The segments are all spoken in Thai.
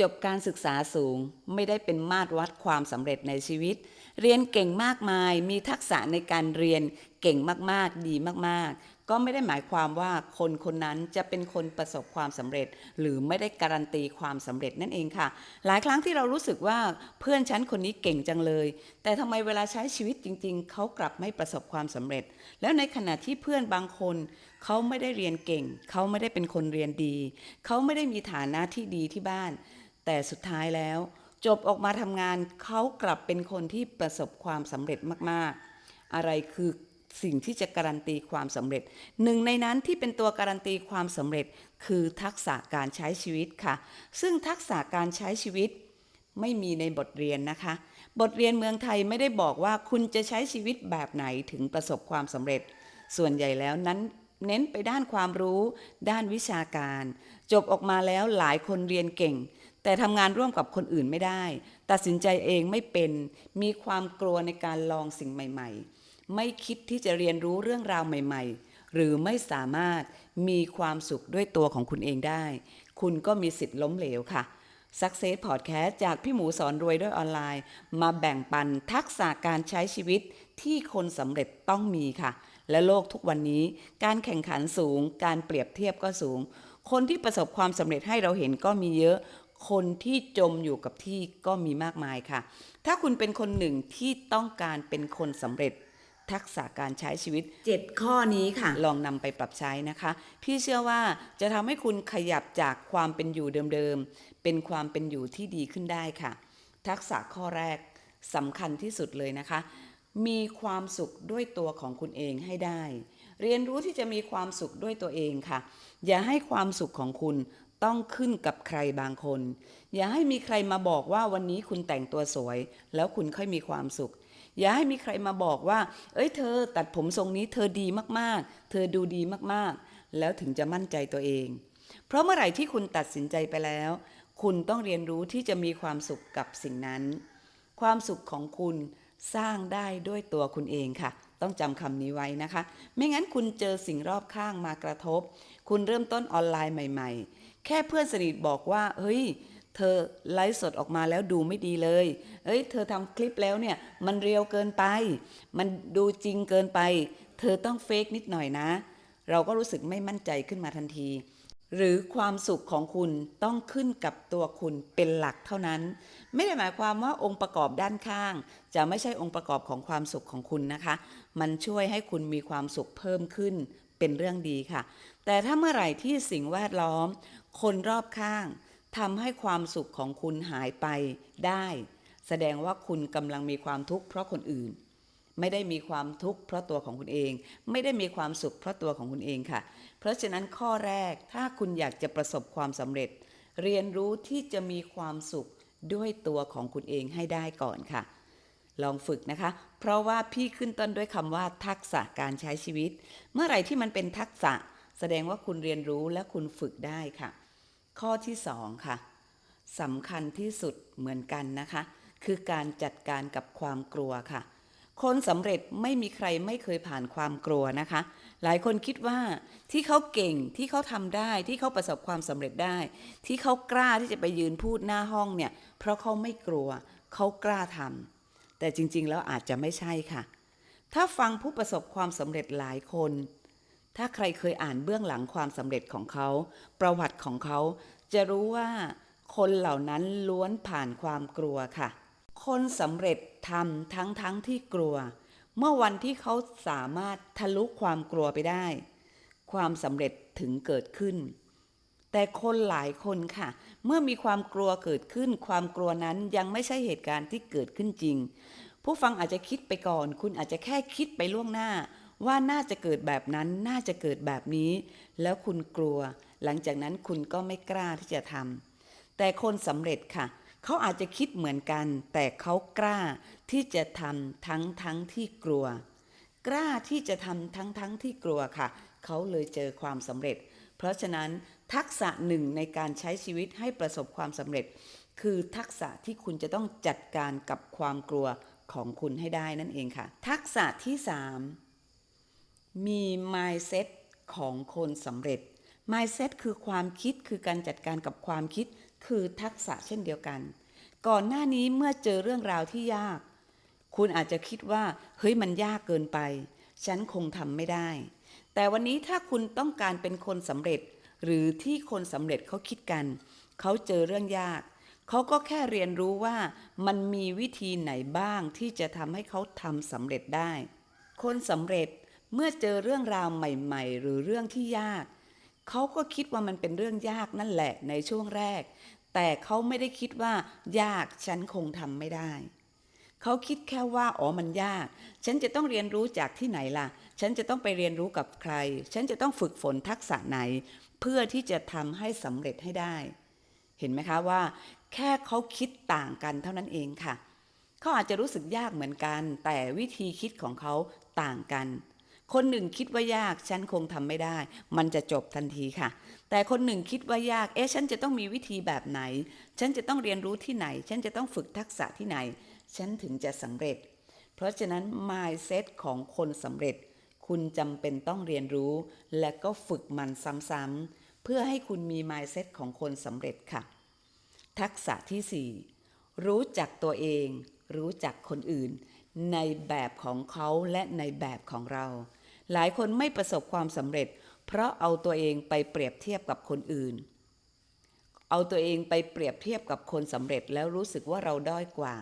จบการศึกษาสูงไม่ได้เป็นมาตรวัดความสำเร็จในชีวิต เรียนเก่งมากมาย มีทักษะในการเรียนเก่งมากๆ ดีมากๆ ก็ไม่ได้หมายความว่าคนคนนั้นจะเป็นคนประสบความสำเร็จ หรือไม่ได้การันตีความสำเร็จนั่นเองค่ะ หลายครั้งที่เรารู้สึกว่าเพื่อนฉันคนนี้เก่งจังเลย แต่ทำไมเวลาใช้ชีวิตจริง ๆ เขากลับไม่ประสบความสำเร็จ แล้วในขณะที่เพื่อนบางคนเขาไม่ได้เรียนเก่ง เขาไม่ได้เป็นคนเรียนดี เขาไม่ได้มีฐานะที่ดีที่บ้าน แต่สุดท้ายแล้ว จบออกมาทำงานเขากลับเป็นคนที่ประสบความสำเร็จมากๆ อะไรคือสิ่งที่จะการันตีความสำเร็จ หนึ่งในนั้นที่เป็นตัวการันตีความสำเร็จ คือทักษะการใช้ชีวิตค่ะ ซึ่งทักษะการใช้ชีวิตไม่มีในบทเรียนนะคะ บทเรียนเมืองไทยไม่ได้บอกว่าคุณจะใช้ชีวิตแบบไหนถึงประสบความสำเร็จ ส่วนใหญ่แล้วนั้นเน้นไปด้านความรู้ ด้านวิชาการ จบออกมาแล้วหลายคนเรียนเก่ง แต่ทำงานร่วมกับคนอื่นไม่ได้ ตัดสินใจเองไม่เป็น มีความกลัวในการลองสิ่งใหม่ ๆ ไม่คิดที่จะเรียนรู้เรื่องราวใหม่ ๆ หรือไม่สามารถมีความสุขด้วยตัวของคุณเองได้ คุณก็มีสิทธิ์ล้มเหลวค่ะ Success Podcast จากพี่หมูสอนรวยด้วยออนไลน์ มาแบ่งปันทักษะการใช้ชีวิตที่คนสำเร็จต้องมีค่ะ และโลกทุกวันนี้ การแข่งขันสูง การเปรียบเทียบก็สูง คนที่ประสบความสำเร็จให้เราเห็นก็มีเยอะ คนที่จมอยู่กับที่ก็มีมากมายค่ะ ถ้าคุณเป็นคนหนึ่งที่ต้องการเป็นคนสำเร็จทักษะการใช้ชีวิต 7 ข้อนี้ค่ะ ลองนำไปปรับใช้นะคะ พี่เชื่อว่าจะทำให้คุณขยับจากความเป็นอยู่เดิมๆ เป็นความเป็นอยู่ที่ดีขึ้นได้ค่ะ ทักษะข้อแรกสำคัญที่สุดเลยนะคะ มีความสุขด้วยตัวของคุณเองให้ได้ เรียนรู้ที่จะมีความสุขด้วยตัวเองค่ะ อย่าให้ความสุขของคุณ ต้องขึ้นกับใครบางคน อย่าให้มีใครมาบอกว่าวันนี้คุณแต่งตัวสวย แล้วคุณค่อยมีความสุข อย่าให้มีใครมาบอกว่า เอ้ยเธอ ตัดผมทรงนี้เธอดีมากๆ เธอดูดีมากๆ แล้วถึงจะมั่นใจตัวเอง เพราะเมื่อไหร่ที่คุณตัดสินใจไปแล้ว คุณต้องเรียนรู้ที่จะมีความสุขกับสิ่งนั้น ความสุขของคุณสร้างได้ด้วยตัวคุณเองค่ะ ต้องจำคำนี้ไว้นะคะ ไม่งั้นคุณเจอสิ่งรอบข้างมากระทบ คุณเริ่มต้นออนไลน์ใหม่ ๆ แค่เพื่อนสนิทบอกว่า เฮ้ย เธอไลฟ์สดออกมาแล้วดูไม่ดีเลยเอ้ย เธอทำคลิปแล้วเนี่ย มันเรียวเกินไป มันดูจริงเกินไป เธอต้องเฟกนิดหน่อยนะ เราก็รู้สึกไม่มั่นใจขึ้นมาทันที หรือความสุขของคุณต้องขึ้นกับตัวคุณเป็นหลักเท่านั้น ไม่ได้หมายความว่าองค์ประกอบด้านข้าง จะไม่ใช่องค์ประกอบของความสุขของคุณนะคะ มันช่วยให้คุณมีความสุขเพิ่มขึ้นเป็นเรื่องดีค่ะ แต่ถ้าเมื่อไหร่ที่สิ่งแวดล้อม คนรอบข้างทำให้ความสุขของคุณหายไปได้ แสดงว่าคุณกำลังมีความทุกข์เพราะคนอื่น ไม่ได้มีความทุกข์เพราะตัวของคุณเอง ไม่ได้มีความสุขเพราะตัวของคุณเองค่ะ เพราะฉะนั้นข้อแรกถ้าคุณอยากจะประสบความสำเร็จ เรียนรู้ที่จะมีความสุขด้วยตัวของคุณเองให้ได้ก่อนค่ะ ลองฝึกนะคะ เพราะว่าพี่ขึ้นต้นด้วยคำว่า ทักษะการใช้ชีวิต เมื่อไหร่ที่มันเป็นทักษะ แสดงว่าคุณเรียนรู้และคุณฝึกได้ค่ะ ข้อที่สองค่ะสำคัญที่สุดเหมือนกันนะคะ คือการจัดการกับความกลัวค่ะ คนสำเร็จไม่มีใครไม่เคยผ่านความกลัวนะคะ หลายคนคิดว่าที่เขาเก่งที่เขาทำได้ที่เขาประสบความสำเร็จได้ ที่เขากล้าที่จะไปยืนพูดหน้าห้องเนี่ย เพราะเขาไม่กลัว เขากล้าทำแต่จริงๆแล้วอาจจะไม่ใช่ค่ะ ถ้าฟังผู้ประสบความสำเร็จหลายคน ถ้าใครเคยอ่านเบื้องหลังความสำเร็จของเขา ประวัติของเขา จะรู้ว่าคนเหล่านั้นล้วนผ่านความกลัวค่ะ คนสำเร็จทำทั้งทั้งที่กลัว เมื่อวันที่เขาสามารถทะลุความกลัวไปได้ ความสำเร็จถึงเกิดขึ้น แต่คนหลายคนค่ะ เมื่อมีความกลัวเกิดขึ้น ความกลัวนั้นยังไม่ใช่เหตุการณ์ที่เกิดขึ้นจริง ผู้ฟังอาจจะคิดไปก่อน คุณอาจจะแค่คิดไปล่วงหน้า ว่าน่าจะเกิดแบบนั้นน่าจะเกิดแบบนี้ แล้วคุณกลัว หลังจากนั้นคุณก็ไม่กล้าที่จะทำแต่คนสำเร็จค่ะ เขาอาจจะคิดเหมือนกัน แต่เขากล้าที่จะทำทั้งทั้งที่กลัว กล้าที่จะทำทั้งทั้งที่กลัวค่ะ เขาเลยเจอความสำเร็จ เพราะฉะนั้นทักษะหนึ่งในการใช้ชีวิตให้ประสบความสำเร็จ คือทักษะที่คุณจะต้องจัดการกับความกลัวของคุณให้ได้นั่นเองค่ะ ทักษะที่ 3 มี mindset ของคนสำเร็จ mindset คือความคิดคือการจัดการกับความคิดคือทักษะเช่นเดียวกัน ก่อนหน้านี้เมื่อเจอเรื่องราวที่ยาก คุณอาจจะคิดว่า เฮ้ยมันยากเกินไป ฉันคงทำไม่ได้ แต่วันนี้ถ้าคุณต้องการเป็นคนสำเร็จ หรือที่คนสำเร็จเขาคิดกัน เขาเจอเรื่องยากเขาก็แค่เรียนรู้ว่ามันมีวิธีไหนบ้างที่จะทำให้เขาทำสำเร็จได้ คนสำเร็จ เมื่อเจอเรื่องราวใหม่ ๆ หรือเรื่องที่ยาก เขาก็คิดว่ามันเป็นเรื่องยากนั่นแหละในช่วงแรก แต่เขาไม่ได้คิดว่า ยากฉันคงทำไม่ได้ เขาคิดแค่ว่าอ๋อมันยาก ฉันจะต้องเรียนรู้จากที่ไหนล่ะ ฉันจะต้องไปเรียนรู้กับใคร ฉันจะต้องฝึกฝนทักษะไหน เพื่อที่จะทำให้สำเร็จให้ได้ เห็นไหมคะว่า แค่เขาคิดต่างกันเท่านั้นเองค่ะ เขาอาจจะรู้สึกยากเหมือนกัน แต่วิธีคิดของเขาต่างกัน คนหนึ่งคิดว่ายากฉันคงทำไม่ได้ มันจะจบทันทีค่ะ แต่คนหนึ่งคิดว่ายาก เอ๊ะฉันจะต้องมีวิธีแบบไหน ฉันจะต้องเรียนรู้ที่ไหน ฉันจะต้องฝึกทักษะที่ไหน ฉันถึงจะสำเร็จ เพราะฉะนั้น mindset ของคนสำเร็จ คุณจำเป็นต้องเรียนรู้ และก็ฝึกมันซ้ำๆเพื่อให้คุณมี mindset ของคนสำเร็จค่ะ ทักษะที่ 4 รู้จักตัวเอง รู้จักคนอื่น ในแบบของเขาและในแบบของเรา หลายคนไม่ประสบความสำเร็จ เพราะเอาตัวเองไปเปรียบเทียบกับคนอื่น เอาตัวเองไปเปรียบเทียบกับคนสำเร็จแล้วรู้สึกว่าเราด้อยกว่า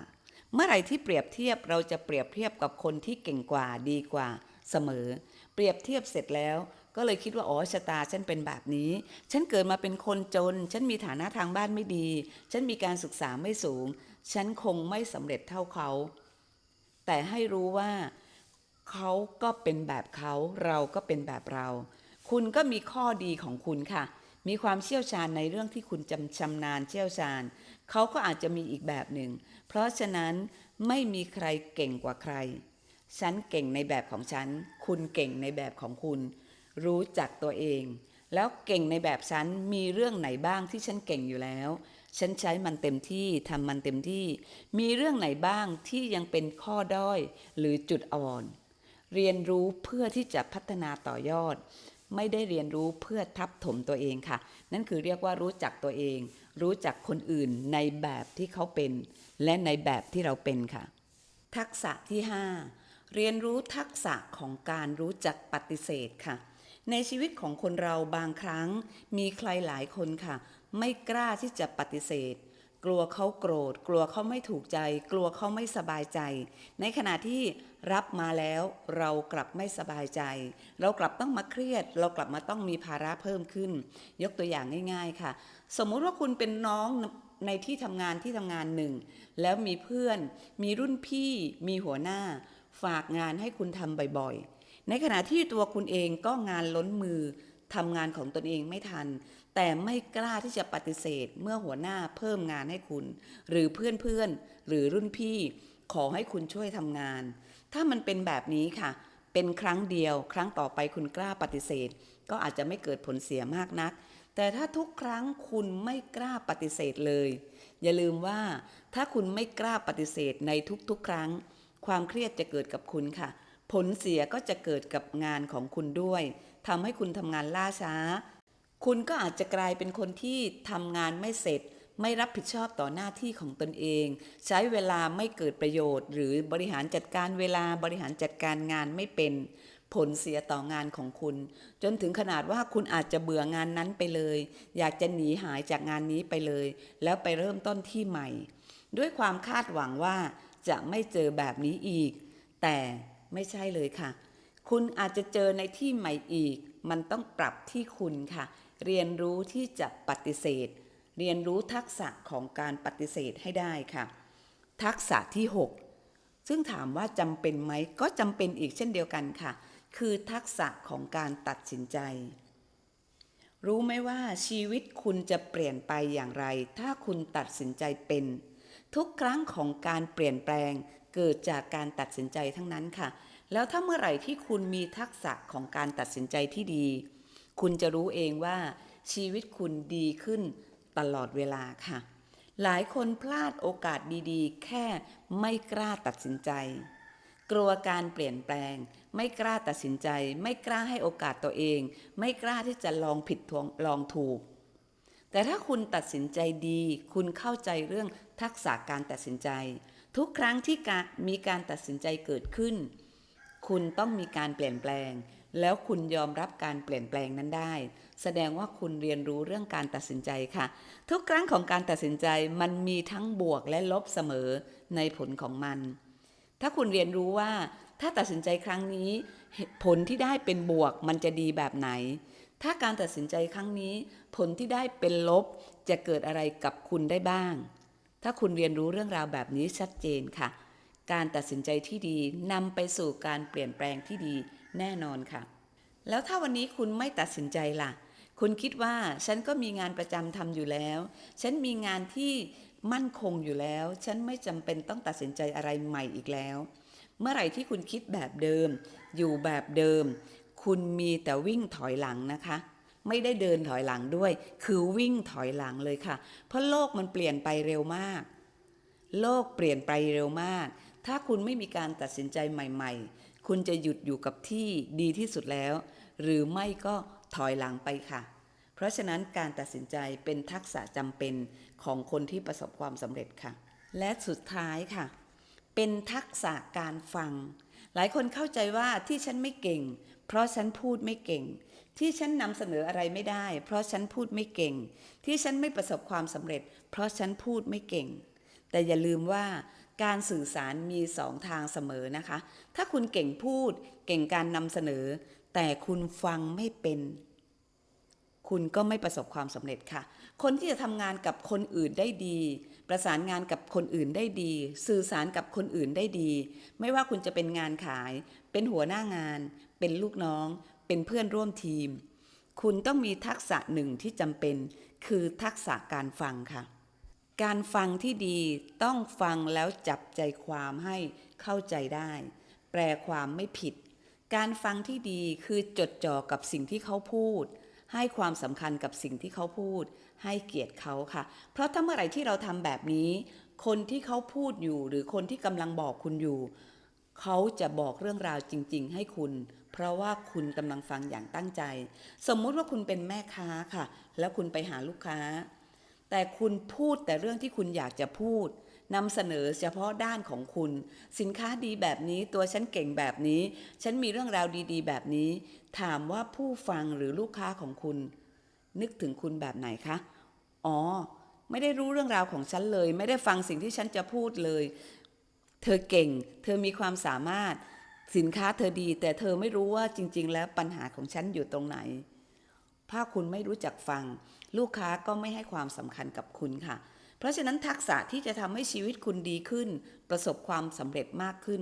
เมื่อไหร่ที่เปรียบเทียบเราจะเปรียบเทียบกับคนที่เก่งกว่าดีกว่าเสมอ เปรียบเทียบเสร็จแล้วก็เลยคิดว่าอ๋อชะตาฉันเป็นแบบนี้ ฉันเกิดมาเป็นคนจน ฉันมีฐานะทางบ้านไม่ดี ฉันมีการศึกษาไม่สูง ฉันคงไม่สำเร็จเท่าเขา แต่ให้รู้ว่า เขาก็เป็นแบบเขาเราก็เป็นแบบเรา คุณก็มีข้อดีของคุณค่ะ มีความเชี่ยวชาญในเรื่องที่คุณจำชำนาญเชี่ยวชาญ เขาก็อาจจะมีอีกแบบหนึ่ง เพราะฉะนั้นไม่มีใครเก่งกว่าใคร ฉันเก่งในแบบของฉัน คุณเก่งในแบบของคุณ รู้จักตัวเอง แล้วเก่งในแบบฉันมีเรื่องไหนบ้างที่ฉันเก่งอยู่แล้ว ฉันใช้มันเต็มที่ทำมันเต็มที่ มีเรื่องไหนบ้างที่ยังเป็นข้อด้อย หรือจุดอ่อน เรียนรู้เพื่อที่จะพัฒนาต่อยอด ไม่ได้เรียนรู้เพื่อทับถมตัวเองค่ะ นั่นคือเรียกว่ารู้จักตัวเอง รู้จักคนอื่นในแบบที่เขาเป็น และในแบบที่เราเป็นค่ะ ทักษะที่ 5 เรียนรู้ทักษะของการรู้จักปฏิเสธค่ะ ในชีวิตของคนเราบางครั้ง มีใครหลายคนค่ะ ไม่กล้าที่จะปฏิเสธ กลัวเขาโกรธ กลัวเขาไม่ถูกใจ กลัวเขาไม่สบายใจ ในขณะที่รับมาแล้วเรากลับไม่สบายใจ เรากลับต้องมาเครียด เรากลับมาต้องมีภาระเพิ่มขึ้น ยกตัวอย่างง่าย ๆ ค่ะ สมมุติว่าคุณเป็นน้องในที่ทำงานที่ทำงานหนึ่ง แล้วมีเพื่อน มีรุ่นพี่ มีหัวหน้า ฝากงานให้คุณทำบ่อยๆ ในขณะที่ตัวคุณเองก็งานล้นมือทำงานของตนเองไม่ทัน แต่ไม่กล้าที่จะปฏิเสธเมื่อหัวหน้าเพิ่มงานให้คุณ หรือเพื่อนๆ หรือรุ่นพี่ขอให้คุณช่วยทำงาน ถ้ามันเป็นแบบนี้ค่ะ เป็นครั้งเดียว ครั้งต่อไปคุณกล้าปฏิเสธ ก็อาจจะไม่เกิดผลเสียมากนัก แต่ถ้าทุกครั้งคุณไม่กล้าปฏิเสธเลย อย่าลืมว่าถ้าคุณไม่กล้าปฏิเสธในทุกๆ ครั้ง ความเครียดจะเกิดกับคุณค่ะ ผลเสียก็จะเกิดกับงานของคุณด้วยทำให้คุณทำงานล่าช้า คุณก็อาจจะกลายเป็นคนที่ทำงานไม่เสร็จ ไม่รับผิดชอบต่อหน้าที่ของตนเอง ใช้เวลาไม่เกิดประโยชน์ หรือบริหารจัดการเวลาบริหารจัดการงานไม่เป็น ผลเสียต่องานของคุณ จนถึงขนาดว่าคุณอาจจะเบื่องานนั้นไปเลย อยากจะหนีหายจากงานนี้ไปเลย แล้วไปเริ่มต้นที่ใหม่ ด้วยความคาดหวังว่าจะไม่เจอแบบนี้อีก แต่ไม่ใช่เลยค่ะ คุณอาจจะเจอในที่ใหม่อีก มันต้องปรับที่คุณค่ะ เรียนรู้ที่จะปฏิเสธ เรียนรู้ทักษะของการปฏิเสธให้ได้ค่ะ ทักษะที่ 6 ซึ่งถามว่าจำเป็นไหมก็จำเป็นอีกเช่นเดียวกันค่ะ คือทักษะของการตัดสินใจ รู้ไหมว่าชีวิตคุณจะเปลี่ยนไปอย่างไร ถ้าคุณตัดสินใจเป็น ทุกครั้งของการเปลี่ยนแปลงเกิดจากการตัดสินใจทั้งนั้นค่ะ แล้วถ้าเมื่อไหร่ที่คุณมีทักษะของการตัดสินใจที่ดี คุณจะรู้เองว่าชีวิตคุณดีขึ้นตลอดเวลาค่ะ หลายคนพลาดโอกาสดีๆ แค่ไม่กล้าตัดสินใจ กลัวการเปลี่ยนแปลง ไม่กล้าตัดสินใจ ไม่กล้าให้โอกาสตัวเอง ไม่กล้าที่จะลองผิดทวงลองถูก แต่ถ้าคุณตัดสินใจดี คุณเข้าใจเรื่องทักษะการตัดสินใจ ทุกครั้งที่มีการตัดสินใจเกิดขึ้น คุณต้องมีการเปลี่ยนแปลง แล้วคุณยอมรับการเปลี่ยนแปลงนั้นได้ แสดงว่าคุณเรียนรู้เรื่องการตัดสินใจค่ะ ทุกครั้งของการตัดสินใจมันมีทั้งบวกและลบเสมอในผลของมัน ถ้าคุณเรียนรู้ว่าถ้าตัดสินใจครั้งนี้ผลที่ได้เป็นบวกมันจะดีแบบไหน ถ้าการตัดสินใจครั้งนี้ ผลที่ได้เป็นลบจะเกิดอะไรกับคุณได้บ้าง ถ้าคุณเรียนรู้เรื่องราวแบบนี้ชัดเจนค่ะ การตัดสินใจที่ดีนำไปสู่การเปลี่ยนแปลงที่ดี แน่นอนค่ะ แล้วถ้าวันนี้คุณไม่ตัดสินใจล่ะ คุณคิดว่าฉันก็มีงานประจำทำอยู่แล้ว ฉันมีงานที่มั่นคงอยู่แล้ว ฉันไม่จำเป็นต้องตัดสินใจอะไรใหม่อีกแล้ว เมื่อไหร่ที่คุณคิดแบบเดิม อยู่แบบเดิม คุณมีแต่วิ่งถอยหลังนะคะไม่ได้เดินถอยหลังด้วย คือวิ่งถอยหลังเลยค่ะ เพราะโลกมันเปลี่ยนไปเร็วมาก โลกเปลี่ยนไปเร็วมาก ถ้าคุณไม่มีการตัดสินใจใหม่ ๆ คุณจะหยุดอยู่กับที่ดีที่สุดแล้ว หรือไม่ก็ถอยหลังไปค่ะ เพราะฉะนั้นการตัดสินใจเป็นทักษะจำเป็นของคนที่ประสบความสำเร็จค่ะ และสุดท้ายค่ะ เป็นทักษะการฟัง หลายคนเข้าใจว่าที่ฉันไม่เก่ง เพราะฉันพูดไม่เก่ง ที่ฉันนำเสนออะไรไม่ได้ เพราะฉันพูดไม่เก่ง ที่ฉันไม่ประสบความสำเร็จ เพราะฉันพูดไม่เก่ง แต่อย่าลืมว่า การสื่อสารมีสองทางเสมอนะคะ ถ้าคุณเก่งพูดเก่งการนำเสนอ แต่คุณฟังไม่เป็น คุณก็ไม่ประสบความสำเร็จค่ะ คนที่จะทำงานกับคนอื่นได้ดี ประสานงานกับคนอื่นได้ดี สื่อสารกับคนอื่นได้ดี ไม่ว่าคุณจะเป็นงานขาย เป็นหัวหน้างาน เป็นลูกน้อง เป็นเพื่อนร่วมทีม คุณต้องมีทักษะหนึ่งที่จำเป็น คือทักษะการฟังค่ะ การฟังที่ดีต้องฟังแล้วจับใจความให้เข้าใจได้ แปลความไม่ผิด การฟังที่ดีคือจดจ่อกับสิ่งที่เขาพูด ให้ความสำคัญกับสิ่งที่เขาพูด ให้เกียรติเขาค่ะ เพราะถ้าเมื่อไหร่ที่เราทำแบบนี้ คนที่เขาพูดอยู่ หรือคนที่กำลังบอกคุณอยู่ เขาจะบอกเรื่องราวจริง ๆ ให้คุณ เพราะว่าคุณกำลังฟังอย่างตั้งใจ สมมุติว่าคุณเป็นแม่ค้าค่ะ แล้วคุณไปหาลูกค้า แต่คุณพูดแต่เรื่องที่คุณอยากจะพูดนำเสนอเฉพาะด้านของคุณ สินค้าดีแบบนี้ตัวฉันเก่งแบบนี้ ฉันมีเรื่องราวดีๆ แบบนี้ ถามว่าผู้ฟังหรือลูกค้าของคุณ นึกถึงคุณแบบไหนคะ อ๋อ ไม่ได้รู้เรื่องราวของฉันเลย ไม่ได้ฟังสิ่งที่ฉันจะพูดเลย เธอเก่ง เธอมีความสามารถ สินค้าเธอดี แต่เธอไม่รู้ว่าจริง ๆ แล้วปัญหาของฉันอยู่ตรงไหน ถ้าคุณไม่รู้จักฟัง ลูกค้าก็ไม่ให้ความสำคัญกับคุณค่ะ เพราะฉะนั้นทักษะที่จะทำให้ชีวิตคุณดีขึ้น ประสบความสำเร็จมากขึ้น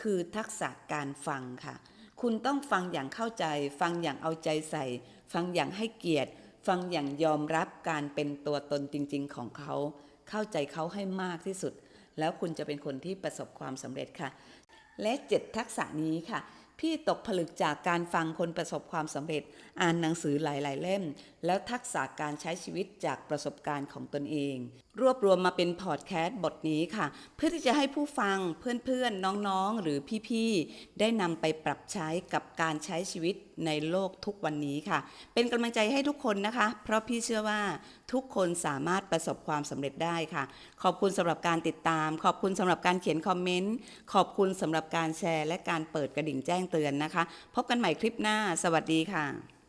คือทักษะการฟังค่ะ คุณต้องฟังอย่างเข้าใจ ฟังอย่างเอาใจใส่ ฟังอย่างให้เกียรติ ฟังอย่างยอมรับการเป็นตัวตนจริง ๆ ของเขา เข้าใจเขาให้มากที่สุด แล้วคุณจะเป็นคนที่ประสบความสำเร็จค่ะ และเจ็ดทักษะนี้ค่ะพี่ตกผลึกจากการฟังคนประสบความสำเร็จ อ่านหนังสือหลาย ๆ เล่มแล้วทักษะการใช้ชีวิตจากประสบการณ์ของตนเอง รวบรวมมาเป็นพอดแคสต์บทนี้ค่ะ เพื่อที่จะให้ผู้ฟังเพื่อนๆ น้องๆ หรือพี่ๆ ได้นำไปปรับใช้กับการใช้ชีวิตในโลกทุกวันนี้ค่ะ เป็นกำลังใจให้ทุกคนนะคะ เพราะพี่เชื่อว่าทุกคนสามารถประสบความสำเร็จได้ค่ะ ขอบคุณสำหรับการติดตาม ขอบคุณสำหรับการเขียนคอมเมนต์ขอบคุณสำหรับการแชร์ และการเปิดกระดิ่งแจ้งเตือนนะคะ พบกันใหม่คลิปหน้า สวัสดีค่ะ